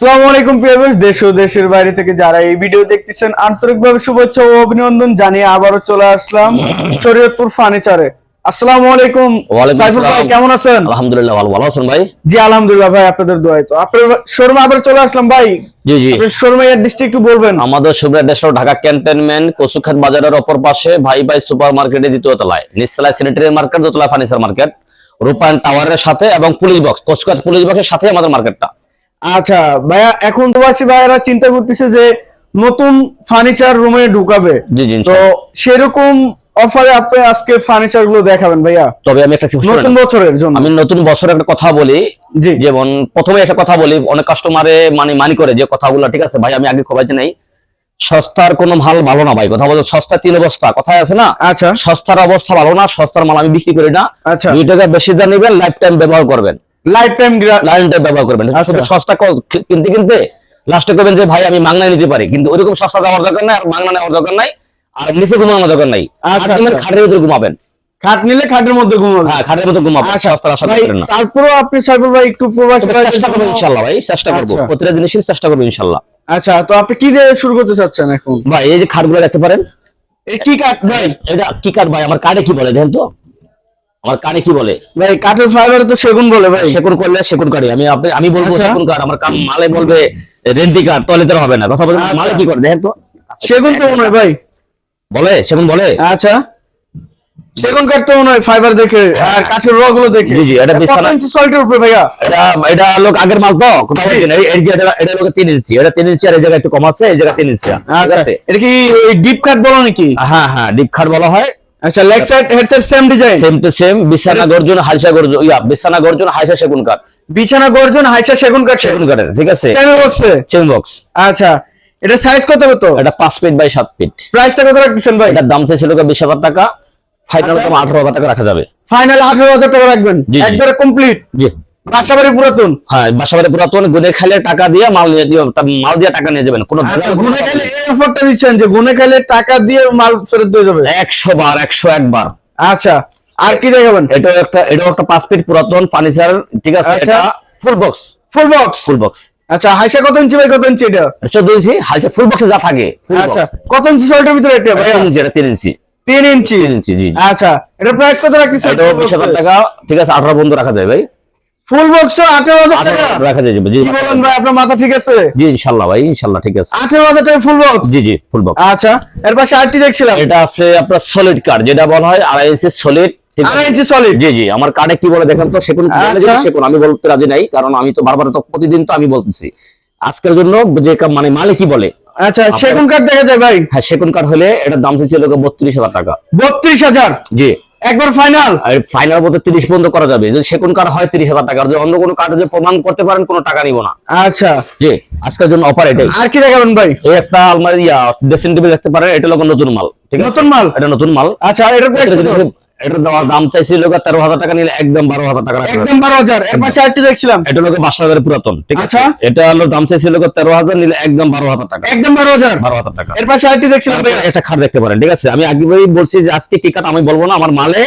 আসসালামু আলাইকুম প্রিয়বেশ দেশ ও দেশের বাইরে থেকে যারা এই ভিডিও দেখতেছেন আন্তরিকভাবে শুভেচ্ছা ও অভিনন্দন জানিয়ে আবারও চলে আসলাম শরীয়তপুর ফার্নিচারে আসসালামু আলাইকুম সাইফুল ভাই কেমন আছেন? আলহামদুলিল্লাহ ভালো। ভালো আছেন ভাই? জি আলহামদুলিল্লাহ ভাই আপনাদের দোয়াই তো। আপনার শোরুমে আবার চলে আসলাম ভাই। জি জি। শোরুমে অ্যাড্রেসটা একটু বলবেন। আমাদের ঢাকা ক্যান্টনমেন্ট কচুখাত বাজারের অপর পাশে ভাই ভাই সুপার মার্কেটের দ্বিতীয় তলায়। নিচতলায় স্যানিটারি মার্কেট দোতলায় ফার্নিচার মার্কেট রূপায়ণ টাওয়ারের সাথে এবং পুলিশ বক্স কচুখাত পুলিশ বক্সের সাথে আমাদের মার্কেটটা আচ্ছা ভাইয়া এখন প্রবাসী ভাইয়েরা চিন্তা করতেছে যে নতুন ফার্নিচার রুমে ঢুকাবে। জি জি তো সেরকম অফারে আপনি আজকে ফার্নিচারগুলো দেখাবেন ভাইয়া? তবে আমি একটা নতুন বছরের জন্য। আমি নতুন বছরের একটা কথা বলি। যেমন প্রথমে একটা কথা বলি অনেক কাস্টমারে মানে মানি করে যে কথাগুলো ঠিক আছে ভাই আমি আগে খবর নেই। সস্তার কোনো মাল ভালো না ভাই কথা বলছো সস্তা তিন অবস্থা কথায় আছে না? আচ্ছা। সস্তার অবস্থা ভালো না সস্তার মাল আমি বিক্রি করি না। আচ্ছা। দুই টাকা বেশি দাম নেবেন লাইফ টাইম ব্যবহার করবেন। লাইফ টাইম ব্যবহার করবেন। আচ্ছা। সস্তা কিনতে কিনতে লাস্টে করবেন যে ভাই আমি মাংনা নিতে পারি। কিন্তু ওইরকম সস্তা দেওয়ার দরকার নাই আর মাংনা নেওয়ার দরকার নাই আর নিচে ঘুমানোর দরকার নাই। আচ্ছা, আচ্ছা। খাটের ভিতরে ঘুমাবেন। খাট নিলে খাটের মধ্যে ঘুমাবে হ্যাঁ খাটের মধ্যে ঘুমাবেন আচ্ছা। সস্তার আশা করেন না। আপনি সাইফুল ভাই একটু প্রবাস চেষ্টা করব ইনশাল্লাহ ভাই চেষ্টা করব। প্রতিটা জিনিসের চেষ্টা করব ইনশাল্লাহ। আচ্ছা তো আপনি কি দিয়ে শুরু করতে চাচ্ছেন এখন? ভাই এই যে খাটগুলো দেখতে পারেন। এই কি কাঠ ভাই? এটা কি কাঠ ভাই? আমার কাঠে কি বলে দেখেন তো। আমার কাঠে কি বলে? ভাই কাঠের ফাইবার তো সেগুন বলে ভাই। সেকুন করলে কাঠি আমি আমি বলব আচ্ছা। সেকুন কাঠ। আমার কাম মালে বলবে রেন্টি কাঠ তাহলে তো হবে না। কথা বলবেন আচ্ছা। মালে কি করে? দেখেন তো। সেগুন তো মনে ভাই। বলে? সেকুন বলে? আচ্ছা। সেগুন কাঠ তো মনে হয় ফাইবার দেখে আর কাঠের র গুলো দেখে। জি, জি, এটা বিছানা- ইঞ্চি সল্টের উপরে ভাইয়া? এটা এটা লোক আগের মাল তো না, এই- যে এটা লোক তিন ইঞ্চি এটা তিন ইঞ্চি আর এই জায়গায় একটু কম আছে এই জায়গায় তিন ইঞ্চি আচ্ছা। আছে? এটা কি ডিপ কাঠ বলো নাকি? হ্যাঁ হ্যাঁ ডিপ খাট বলা হয়। আচ্ছা leg side head side same design same to same বিছানা গর্জন হাইসা গর্জন ইয়া বিছানা গর্জন হাইসা সেগুন কাঠ। বিছানা গর্জন হাইসা সেগুন কাঠ সেগুন কাঠের ঠিক আছে? সেম বক্সে চেন বক্স আচ্ছা এটা সাইজ কত কত? এটা পাঁচ ফিট বাই সাত ফিট প্রাইসটা কত রাখতেছেন ভাই? এটার দাম চাইছিল বিশ হাজার টাকা? ফাইনাল আচ্ছা। দাম আঠারো হাজার টাকা রাখা যাবে। ফাইনাল আঠারো হাজার টাকা রাখবেন। একবারে কমপ্লিট জি। বাসাবাড়ি পুরাতন? হ্যাঁ বাসাবাড়ি পুরাতন গুনে খাইলে টাকা দিয়ে মাল নিয়ে মাল দিয়ে টাকা নিয়ে যাবেন কোনো আচ্ছা গুনে খাইলে এই অফারটা দিচ্ছেন যে গুনে খাইলে টাকা দিয়ে মাল ফেরত দিয়ে যাবে? একশো বার আচ্ছা আর কি দেখাবেন? এটাও একটা ফিট পুরাতন ফার্নিচার ঠিক আছে। এটা full box full box full box আচ্ছা হাইসা কত ইঞ্চি ভাই কত ইঞ্চি এটা? চোদ্দ ইঞ্চি হালকা ফুল বক্সে যা থাকে আচ্ছা কত ইঞ্চি সল্টের ভিতরে এটা ভাই ইঞ্চি এটা তিন ইঞ্চি তিন ইঞ্চি ইঞ্চি জি। আচ্ছা এটা প্রাইস কত রাখতেছেন? বিশ হাজার টাকা ঠিক আছে আঠারো বন্ধু রাখা যায় ভাই। ফুল বক্স টাকা। রাখা যায় জি। বলেন ভাই আপনার মাথা ঠিক আছে? জি ইনশাল্লাহ ভাই ইনশাল্লাহ ঠিক আছে। আঠারো হাজার টাকা ফুল বক্স জি জি ফুল বক্স আচ্ছা এর পাশে আরটি দেখছিলাম। এটা আছে আপনার সলিড কার্ড যেটা বলা হয় আড়াই ইঞ্চি সলিড আড়াই ইঞ্চি সলিড জি জি আমার কার্ডে কি বলে দেখেন তো আচ্ছা। আমি বলতে রাজি নাই কারণ আমি তো বারবার তো প্রতিদিন তো আমি বলতেছি। আজকের জন্য যে মানে মালে কি বলে? আচ্ছা সেগুন কাঠ দেখা যায় ভাই। হ্যাঁ সেগুন কার্ড হলে এটার দাম ছিল বত্রিশ হাজার টাকা। বত্রিশ হাজার? জি। একবার ফাইনাল আর ফাইনাল বলতে তিরিশ পর্যন্ত করা যাবে। যদি সেকেন্ড কার্ড হয় তিরিশ হাজার টাকা। আর যদি অন্য কোনো কার্ড যদি প্রমাণ করতে পারেন কোনো টাকা নিব না। আচ্ছা। জি আজকের জন্য অফার এটাই। আর কি দেখাবেন ভাই? এই একটা আলমারি ইয়া ড্রেসিং টেবিল দেখতে পারেন এটা লোক নতুন মাল ঠিক আছে? নতুন মাল? এটা নতুন মাল। আচ্ছা আর প্রাইস এটা যদি- এটার দাম- দাম চাইছিল তেরো হাজার টাকা নিলে একদম বারো হাজার টাকা একদম বারো হাজার। এর পাশে আরটি দেখছিলাম। এটা লোক বাসা বাড়ি পুরাতন ঠিক আছে? আচ্ছা। এটা হলো দাম চাইছিল তেরো হাজার নিলে একদম বারো হাজার টাকা। একদম বারো হাজার। বারো হাজার টাকা। এর পাশে আরটি দেখছিলাম একটা খাট দেখতে পারেন ঠিক আছে? আমি আগেই বলছি যে আজকে কি আমি বলব না আমার মালে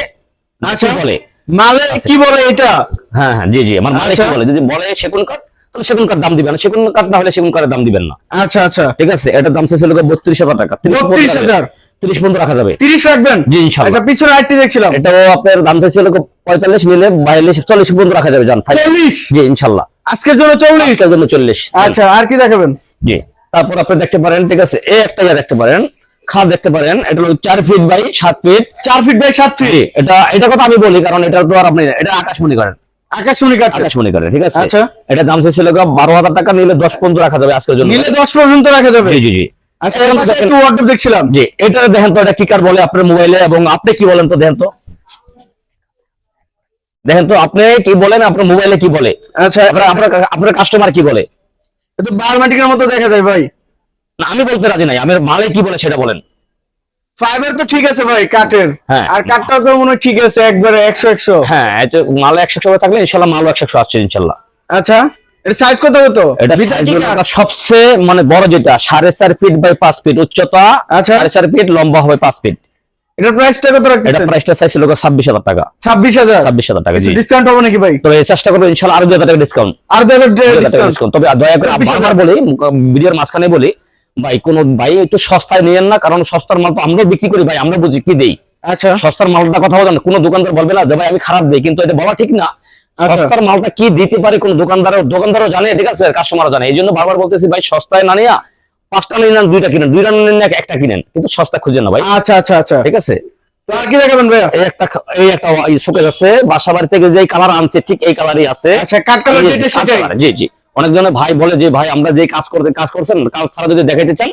আচ্ছা। বলে? মালে কি বলে এটা? হ্যাঁ হ্যাঁ জি জি। আমার মালে আচ্ছা। কি বলে? যদি বলে সেগুন কাঠ তাহলে সেগুন কাঠ দাম দিবেন সেগুন কাঠ না হলে সেগুন কাঠের দাম দিবেন না। আচ্ছা আচ্ছা। ঠিক আছে? এটার দাম চাইছিল বত্রিশ হাজার টাকা। বত্রিশ হাজার। তিরিশ পর্যন্ত রাখা যাবে। তিরিশ রাখবেন? জি ইনশাল্লাহ। আচ্ছা পিছনে আরটি দেখছিলাম। এটাও আপনার দাম চাইছিল পঁয়তাল্লিশ নিলে বাইয়াল্লিশ চল্লিশ পর্যন্ত রাখা যাবে জান। চল্লিশ? জি ইনশাল্লাহ। আজকের জন্য চল্লিশ? আজকের জন্য চল্লিশ আচ্ছা আর কি দেখাবেন? জি তারপর আপনি দেখতে পারেন ঠিক আছে এই একটা ইয়া দেখতে পারেন খাট দেখতে পারেন এটা হলো চার ফিট বাই সাত ফিট। চার ফিট বাই সাত ফিট? এটা এটা কথা আমি বলি কারণ এটা তো আর আপনি এটা আকাশমণি করেন। আকাশমণি কাঠ আকাশমণি করেন ঠিক আছে। আচ্ছা। এটা দাম চাইছিল বারো হাজার টাকা নিলে দশ পর্যন্ত রাখা যাবে আজকের জন্য। নিলে দশ পর্যন্ত রাখা যাবে? জি জি জি। এর পাশে একটু ওয়ার্ডরোব দেখছিলাম। জি এটা দেখেন তো এটা কি বলে আপনার মোবাইলে এবং আপনি কি বলেন তো দেখেন তো। দেখেন তো আপনি কি বলেন আপনার মোবাইলে কি বলে? আচ্ছা আপনার আপনার আপনার কাস্টমার কি বলে? এটা বায়োমেট্রিকের মতো দেখা যায় ভাই। না আমি বলতে রাজি নাই আমার মালে কি বলে সেটা বলেন। ফাইবার তো ঠিক আছে ভাই কাঠের। হ্যাঁ। আর কাঠটাও তো মনে হয় ঠিক আছে একবারে একশো একশো। হ্যাঁ মালে একশো টাকা থাকলে ইনশাল্লাহ মালও একশো আসছে ইনশাল্লাহ। আচ্ছা। এটা সাইজ কত হতো? এটা ভিতরে size কি হলো কাঠ? একটা সবচেয়ে মানে বড় যেটা সাড়ে চার ফিট বাই ফিট উচ্চতা আচ্ছা। সাড়ে চার ফিট লম্বা হবে পাঁচ ফিট এটার প্রাইসটা কত এটা প্রাইসটা চাইছিল ছাব্বিশ হাজার টাকা। ছাব্বিশ হাজার? ছাব্বিশ হাজার টাকা জি। ডিসকাউন্ট হবে নাকি ভাই? তবে চেষ্টা করব ইনশাল্লাহ আরও দুই হাজার টাকা ডিসকাউন্ট আর দু হাজার ডিসকাউন্ট ডিসকাউন্ট তবে দয়া করে বারবার বলি ভিডিওর মাঝখানে বলি ভাই কোন ভাই একটু সস্তায় নিয়েন না কারণ সস্তার মাল তো আমরাও বিক্রি করি ভাই আমরা বুঝি কি দেই। আচ্ছা। সস্তার মালটা কথা বলেন কোন দোকানদার বলবে না যে ভাই আমি খারাপ দিই। কিন্তু এটা বলা ঠিক না। আচ্ছা। সস্তার মালটা কি দিতে পারে কোন দোকানদার দোকানদারও জানে ঠিক আছে? কাস্টমারও জানে। এই জন্য বারবার বলতেছি ভাই সস্তায় না নিয়া পাঁচটা নিন না দুইটা কিনেন। দুইটা নিন না একটা কিনেন কিন্তু সস্তা খুঁজেন না ভাই। আচ্ছা আচ্ছা আচ্ছা। ঠিক আছে? আর কি দেখাবেন ভাইয়া? এই একটা এই একটা শোকেস আছে বাসা বাড়ি থেকে যে কালার আনছে ঠিক এই কালারই আছে। আচ্ছা কাট কালার জি, যেটা সেটাই। জি জি। অনেক জনের ভাই বলে যে ভাই আমরা যে কাজ করতে কাজ করছেন কাজ ছাড়া যদি দেখাইতে চান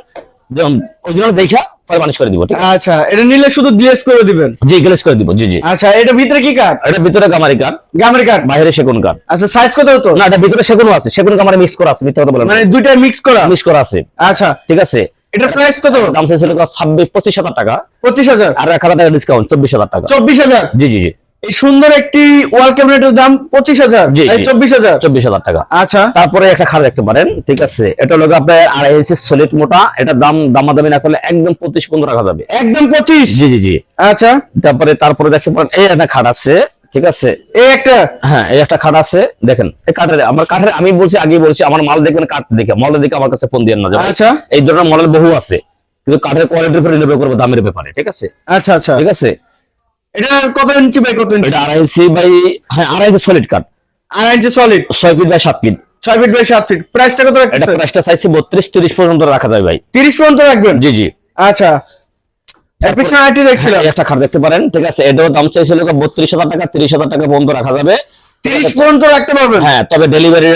ওরিজিনাল দেখা পরে মানুষ করে দিব ঠিক আচ্ছা এটা নিলে শুধু গ্লেস করে দিবেন? জি গ্লেস করে দিব জি জি। আচ্ছা এটা ভিতরে কি কাঠ? এটা ভিতরে কামারি কাঠ। গামের কাঠ। বাইরে সেগুন কাঠ। আচ্ছা সাইজ কত হতো? না এটা ভিতরে সেগুন আছে সেগুন মিক্স করা আছে মিথ্যা কথা বলেন মানে দুইটা মিক্স করা? মিক্স করা আছে। আচ্ছা। ঠিক আছে? এটার প্রাইস কত? দাম চাইছিল ছাব্বিশ পঁচিশ হাজার টাকা। পঁচিশ হাজার? আর টাকা ডিসকাউন্ট চব্বিশ হাজার টাকা। চব্বিশ হাজার? জি জি জি। এই সুন্দর একটি ওয়াল ক্যাবিনেটের দাম পঁচিশ হাজার জি। চব্বিশ হাজার। চব্বিশ হাজার টাকা। আচ্ছা। তারপরে একটা খাট দেখতে পারেন ঠিক আছে? এটা আপনার আড়াই ইঞ্চি সলিড মোটা এটা দাম দামাদামি না করলে একদম পঁচিশ পনেরো রাখা যাবে। একদম পঁচিশ? জি জি জি। আচ্ছা। তারপরে তারপরে দেখতে পারেন এই একটা খাট আছে ঠিক আছে? এই একটা? হ্যাঁ এই একটা খাট আছে দেখেন এই কাঠের আমার কাঠের আমি বলছি আগে বলছি আমার মাল দেখবেন কাঠ দেখে মাল দেখে আমার কাছে ফোন দিয়ে না আচ্ছা। এই ধরনের মডেল বহু আছে কিন্তু কাঠের কোয়ালিটির উপরে নির্ভর করবে দামের ব্যাপারে ঠিক আছে? আচ্ছা আচ্ছা। ঠিক আছে? এটা কত ইঞ্চি বাই কত ইঞ্চি? এটা আড়াই ইঞ্চি বাই হ্যাঁ আড়াই ইঞ্চি সলিড কাট আড়াই ইঞ্চি সলিড ছয় ফিট বাই সাত ফিট ছয় ফিট বাই সাত ফিট প্রাইসটা কত এটা রাখতেছেন? প্রাইসটা চাইছি বত্রিশ তিরিশ পর্যন্ত রাখা যায় ভাই। তিরিশ পর্যন্ত রাখবেন? জি জি। আচ্ছা। হ্যাঁ, একটা খাট দেখতে পারেন ঠিক আছে? এটাও দাম চাইছিল বত্রিশ হাজার টাকা তিরিশ হাজার টাকা পর্যন্ত রাখা যাবে। তিরিশ পর্যন্ত রাখতে পারবেন। হ্যাঁ তবে ডেলিভারি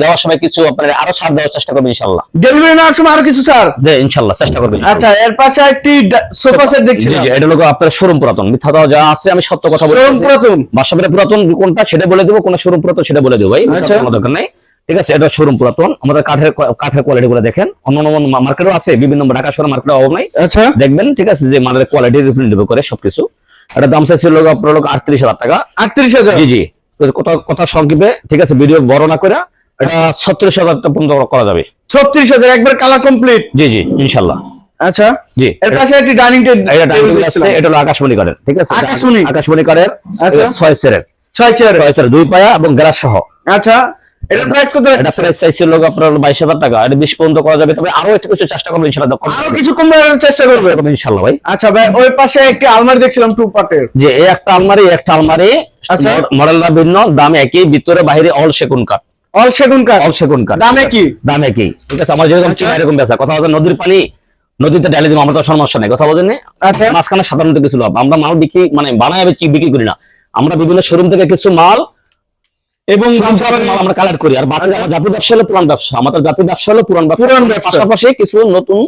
দেওয়ার সময় কিছু আপনার আরও ছাড় দেওয়ার চেষ্টা করবেন ইনশাল্লাহ ডেলিভারি নেওয়ার সময় আরও কিছু স্যার যে ইনশাল্লাহ চেষ্টা করবেন আচ্ছা এর পাশে একটি সোফা সেট জি জি এটা লোক আপনার শোরুম পুরাতন। মিথ্যা যা আছে আমি সত্য কথা বলে শোরুম পুরাতন? বাসাবের পুরাতন কোনটা সেটা বলে দেবো কোন শোরুম পুরাতন সেটা বলে দেবো ভাই আচ্ছা। কোনো দরকার নাই। ঠিক আছে এটা শোরুম পুরাতন। আমাদের কাঠের কাঠের কোয়ালিটি গুলো দেখেন। অন্য অন্য মার্কেটও আছে বিভিন্ন ঢাকা শহর মার্কেটে অভাব নাই। আচ্ছা। দেখবেন ঠিক আছে যে মালের কোয়ালিটির উপর নির্ভর করে সবকিছু। এটা দাম চাইছিল লোক আপনার লোক আটত্রিশ হাজার টাকা। আটত্রিশ হাজার? জি জি। কথা কথা সংক্ষেপে ঠিক আছে ভিডিও বড় না করে এটা ছত্রিশ হাজার পর্যন্ত করা যাবে। ছত্রিশ হাজার একবার কালার কমপ্লিট জি জি ইনশাল্লাহ। আচ্ছা। জি। এর পাশে একটি ডাইনিং টেবিল ডাইনিং আছে এটা হলো আকাশমণি কারের ঠিক আছে? আকাশমণি? আকাশমণি কারের আচ্ছা। ছয় সেরের ছয় চেয়ার ছয় চেয়ার দুই পায়া এবং গ্রাস সহ। আচ্ছা। এটার প্রাইস কত এটা প্রাইস চাইছিল লোক আপনার বাইশ হাজার টাকা। এটা বিশ পর্যন্ত করা যাবে তবে আরও একটু কিছু চেষ্টা করব ইনশাল্লাহ আরও কিছু কমার চেষ্টা করবে চেষ্টা ভাই। আচ্ছা ভাই ওই পাশে একটি আলমারি দেখছিলাম টু পার্টের। যে এই একটা আলমারি একটা আলমারি আচ্ছা। মডেলটা ভিন্ন দাম একই ভিতরে বাইরে অল সেগুন কাঠ। অল সেগুন কাঠ? অল সেগুন কাঠ। দামে কি দাম একই। ঠিক আছে আমার যেরকম আচ্ছা। চিনা এরকম বেচা কথা বলতে নদীর পানি নদীতে ডালে দিব আমরা তো সমস্যা নেই। কথা বলেন মাঝখানে সাধারণত কিছু লাভ। আমরা মাল বিক্রি মানে বানায় বিক্রি বিক্রি করি না। আমরা বিভিন্ন শোরুম থেকে কিছু মাল এবং আমরা কালেক্ট করি। আর আমার জাতীয় ব্যবসা হলো পুরান ব্যবসা। আমাদের জাতীয় ব্যবসা হলো পুরান ব্যবসা। পুরান ব্যবসা। পাশাপাশি কিছু নতুন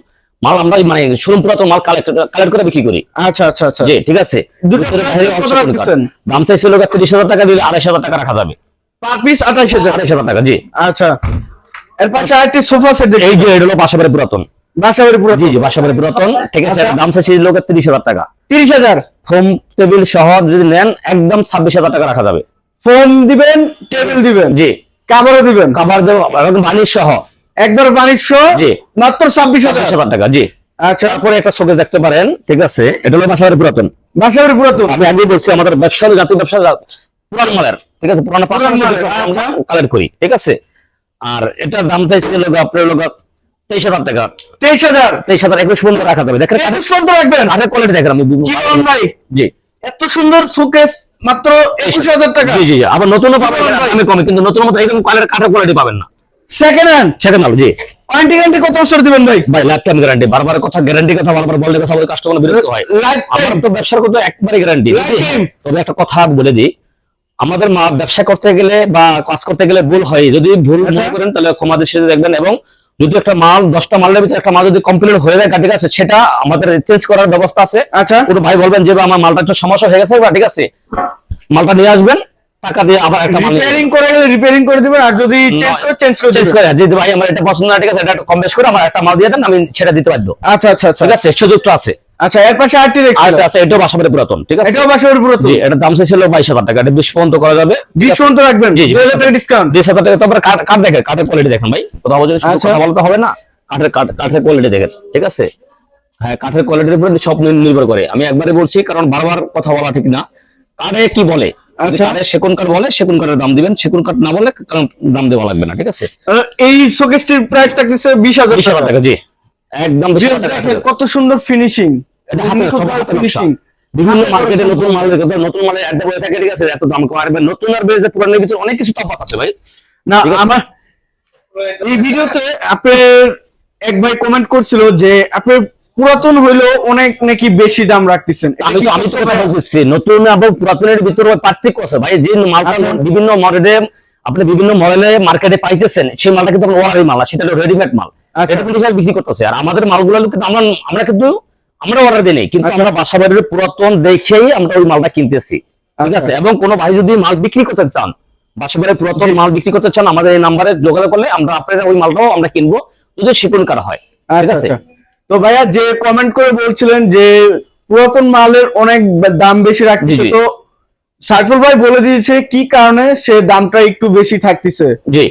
মাল আমরা মানে শোরুম পুরাতন মাল কালেক্ট কালেক্ট করে বিক্রি করি। আচ্ছা আচ্ছা আচ্ছা। জি ঠিক আছে। দাম চাইছিল তিরিশ হাজার টাকা দিলে আড়াইশ হাজার টাকা রাখা যাবে। পার পিস আঠাইশ হাজার। আড়াইশ হাজার টাকা জি। আচ্ছা। এর পাশে আরেকটি সোফা সেট এই যে এটা হলো পাশাপাশি পুরাতন। বাসাবাড়ি পুরো জি জি বাসাবাড়ি পুরাতন। ঠিক আছে আচ্ছা। দাম চাইছিল তিরিশ হাজার টাকা। তিরিশ হাজার। ফোম টেবিল সহ যদি নেন একদম ছাব্বিশ হাজার টাকা রাখা যাবে। ফোন দিবেন টেবিল দিবেন জি। কাভারও দিবেন। কাবার দেবো বানিশ সহ। একবার বাণিজ্য জি। মাত্র ছাব্বিশ হাজার। টাকা জি। আচ্ছা। তারপরে একটা শোকেস দেখতে পারেন ঠিক আছে? এটা হলো বাসাবাড়ি পুরাতন। বাসাবাড়ি পুরাতন। আমি আগে বলছি আমাদের ব্যবসা জাতীয় ব্যবসা পুরান মালের ঠিক আছে? পুরানো পুরান মালের, আচ্ছা। কালেক্ট করি ঠিক আছে? আর এটার দাম চাইছে লোক আপনার লোক তেইশ হাজার টাকা। তেইশ হাজার। তেইশ হাজার একুশ পর্যন্ত রাখা যাবে। দেখেন এত সুন্দর রাখবেন। কাঠের কোয়ালিটি দেখেন আমি ভাই। জি। এত সুন্দর শোকেস মাত্র একুশ হাজার টাকা। জি জি আবার নতুনও পাবেন আমি কমে কিন্তু নতুন মতো কালের কোয়ালিটি পাবেন না। সেকেন্ড হ্যান্ড সেকেন্ড আলো জি। ওয়ারেন্টি গ্যারান্টি কত বছর দিবেন ভাই? ভাই লাইফ টাইম গ্যারান্টি বারবার কথা গ্যারান্টি কথা বারবার বললে কথা বলে কাস্টমার বিরক্ত হয়। লাইফ আমার তো ব্যবসার একবারে গ্যারান্টি তবে একটা কথা বলে দিই আমাদের মা ব্যবসা করতে গেলে বা কাজ করতে গেলে ভুল হয়। যদি ভুল আচ্ছা। মনে করেন তাহলে ক্ষমা দৃষ্টিতে দেখবেন এবং যদি একটা মাল দশটা মালের ভিতরে একটা মাল যদি কমপ্লিট হয়ে যায় ঠিক আছে সেটা আমাদের চেঞ্জ করার ব্যবস্থা আছে। আচ্ছা। কোনো ভাই বলবেন যে আমার মালটা একটু সমস্যা হয়ে গেছে বা ঠিক আছে মালটা নিয়ে আসবেন। টাকা দিয়ে আবার একটা রিপেয়ারিং করে গেলে রিপেয়ারিং করে দিবেন আর যদি চেঞ্জ করে চেঞ্জ করে চেঞ্জ করে যদি ভাই আমার এটা পছন্দ না ঠিক আছে এটা কম বেশ করে আমার একটা মাল দিয়ে দেন আমি সেটা দিতে বাধ্য। আচ্ছা আচ্ছা আচ্ছা। ঠিক আছে সুযোগটা আছে। আচ্ছা এর পাশে আরেকটি আর দেখছি। এটা আছে এটাও বাসাবাড়ি পুরাতন ঠিক আছে? এটাও বাসাবাড়ি পুরাতন। জি এটার দাম ছিল বাইশ হাজার টাকা এটা বিশ পর্যন্ত করা যাবে। বিশ পর্যন্ত রাখবেন? জি, জি। দুই হাজার টাকা ডিসকাউন্ট বিশ হাজার টাকা তারপরে কাঠ কাঠ দেখেন কাঠের কোয়ালিটি দেখেন ভাই। কথা শুধু আচ্ছা। কথা বলতে হবে না কাঠের কাঠ কাঠের কোয়ালিটি দেখেন ঠিক আছে? হ্যাঁ কাঠের কোয়ালিটির উপর সব নির- নির্ভর করে। আমি একবারে বলছি কারণ বারবার কথা বলা ঠিক না। কাঠে কি বলে? আচ্ছা। সেগুন কাঠ বলে সেগুন কাঠের দাম দিবেন সেগুন কাঠ না বলে কারণ দাম দেওয়া লাগবে না ঠিক আছে? এই শোকেসটির প্রাইস থাকতেছে বিশ হাজার টাকা। জি। একদম বিশ হাজার টাকা। দেখেন কত সুন্দর ফিনিশিং এটা হাতের সব হাতের নকশা। ফিনিশিং বিভিন্ন মার্কেটে নতুন মাল নতুন মালের অ্যাড বলে থাকে ঠিক আছে? এত দাম কম। নতুন আর বেড়ে পুরানোর ভিতরে অনেক কিছু তফাৎ আছে ভাই। না আমার এই ভিডিওতে আপনার এক ভাই কমেন্ট করছিল যে আপনি পুরাতন হইলেও অনেক নাকি বেশি দাম রাখতেছেন। আমি তো আমি তো কথা বলতেছি নতুন এবং পুরাতনের ভিতরে পার্থক্য আছে। ভাই যে মালটা আচ্ছা। বিভিন্ন মডেলে আপনি বিভিন্ন মডেলে মার্কেটে পাইতেছেন সেই মালটা কিন্তু ওয়ারি মাল সেটা রেডিমেড মাল। আচ্ছা। এটা কিন্তু বিক্রি করতেছে। আর আমাদের মালগুলো কিন্তু আমরা আমরা কিন্তু আমরা অর্ডার দিই নাই, কিন্তু আচ্ছা। আমরা বাসা বাড়ির পুরাতন দেখেই আমরা ওই মালটা কিনতেছি। ঠিক আচ্ছা। আছে? এবং কোনো ভাই যদি মাল বিক্রি করতে চান বাসা বাড়ির পুরাতন মাল বিক্রি করতে চান আমাদের এই নাম্বারে যোগাযোগ করলে আমরা আপনার ওই মালটাও আমরা কিনবো। যদি শিপন করা হয়। ঠিক আচ্ছা আছে? আচ্ছা। তো ভাইয়া যে কমেন্ট করে বলছিলেন যে পুরাতন মালের অনেক দাম বেশি জি। তো সাইফুল ভাই বলে দিয়েছে কি কারণে সে দামটা একটু বেশি থাকতেছে জি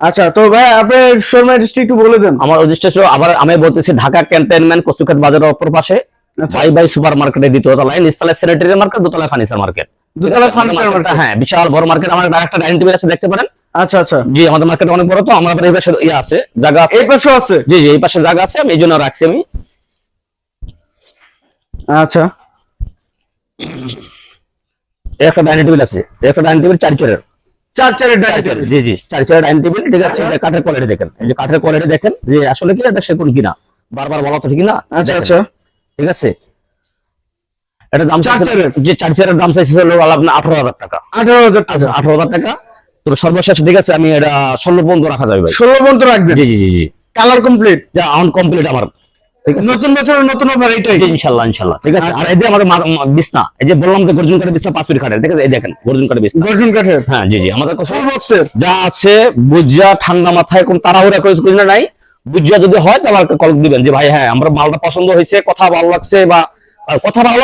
আচ্ছা তো ভাই আপনার শর্মা ডিস্ট্রিক্ট একটু বলে দেন আমার উদ্দেশ্য ছিল আবার আমি বলতেছি ঢাকা ক্যান্টনমেন্ট কচুখাত বাজারের অপর পাশে আচ্ছা। বাই বাই সুপার মার্কেটের দ্বিতীয় তলায় নিচতলায় স্যানিটারি মার্কেট দোতলায় ফার্নিচার মার্কেট দোতলা furniture market। হ্যাঁ বিশাল বড় মার্কেট আমার একটা ডাইনিং টেবিল আছে দেখতে পারেন আচ্ছা আচ্ছা। জি আমাদের মার্কেট অনেক বড় তো আমার এই পাশে ইয়ে আছে জায়গা আছে। এই পাশেও আছে? জি জি এই পাশে জায়গা আছে আমি এই জন্য রাখছি আমি। আচ্ছা। একটা ডাইনিং টেবিল আছে একটা ডাইনিং টেবিল চার চেয়ারের চার চারের চার ডাইনিং চেয়ারের, জি জি চার চেয়ারের ডাইনিং টেবিল ঠিক আছে কাঠের কোয়ালিটি দেখেন। এই যে কাঠের কোয়ালিটি দেখেন যে আসলে কি এটা সেগুন কিনা। বারবার বলা তো ঠিক না আচ্ছা আচ্ছা। ঠিক আছে? এটা দাম চার চেয়ারের? যে চার চেয়ারের দাম চাইছে হলো আপনার আঠারো হাজার টাকা। আঠারো হাজার আচ্ছা টাকা আঠারো হাজার টাকা। তবে সর্বশেষ ঠিক আছে আমি এটা ষোলো পর্যন্ত রাখা যাবে ষোলো পর্যন্ত রাখবেন? জি জি জি জি। কালার কমপ্লিট যা আউন কমপ্লিট আমার। নতুন বছরের নতুন অফার এটাই? জি, ইনশাল্লাহ ইনশাল্লাহ। ঠিক আছে? আর এই যে আমাদের বিছনা এই যে বললাম যে গর্জন কাঠের বিছনা পাঁচ ফিট খাটের ঠিক আছে? এই দেখেন গর্জন কাঠের বিছনা। গর্জন কাঠের? হ্যাঁ জি জি আমাদের কাছে ফুল বক্সের যা আছে বুঝা ঠান্ডা মাথায় কোন তাড়াহুড়া করে কিছু নাই। বুঝা যদি হয় তাহলে আমাকে কল দিবেন যে ভাই হ্যাঁ আমরা মালটা পছন্দ হয়েছে কথা ভালো লাগছে বা কথা ভালো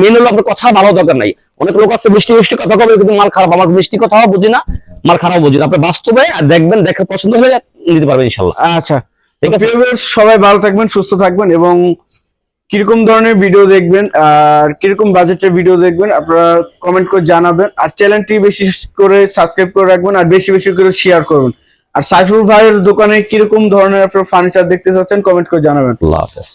মেন হলো আপনার কথা ভালো দরকার নাই। অনেক লোক আছে মিষ্টি মিষ্টি কথা কবে? কিন্তু মাল খারাপ আমার মিষ্টি কথাও বুঝি না। মাল খারাপ বুঝি না আপনি বাস্তবে আর দেখবেন দেখে পছন্দ হলে নিতে পারবেন ইনশাল্লাহ। আচ্ছা ঠিক আছে। সবাই ভালো থাকবেন সুস্থ থাকবেন এবং কীরকম ধরনের ভিডিও দেখবেন আর কীরকম বাজেটের ভিডিও দেখবেন আপনারা কমেন্ট করে জানাবেন। আর চ্যানেলটি বেশি করে সাবস্ক্রাইব করে রাখবেন আর বেশি বেশি করে শেয়ার করবেন। আর সাইফুল ভাইয়ের দোকানে কীরকম ধরনের আপনার ফার্নিচার দেখতে চাচ্ছেন কমেন্ট করে জানাবেন। আল্লাহ হাফেজ।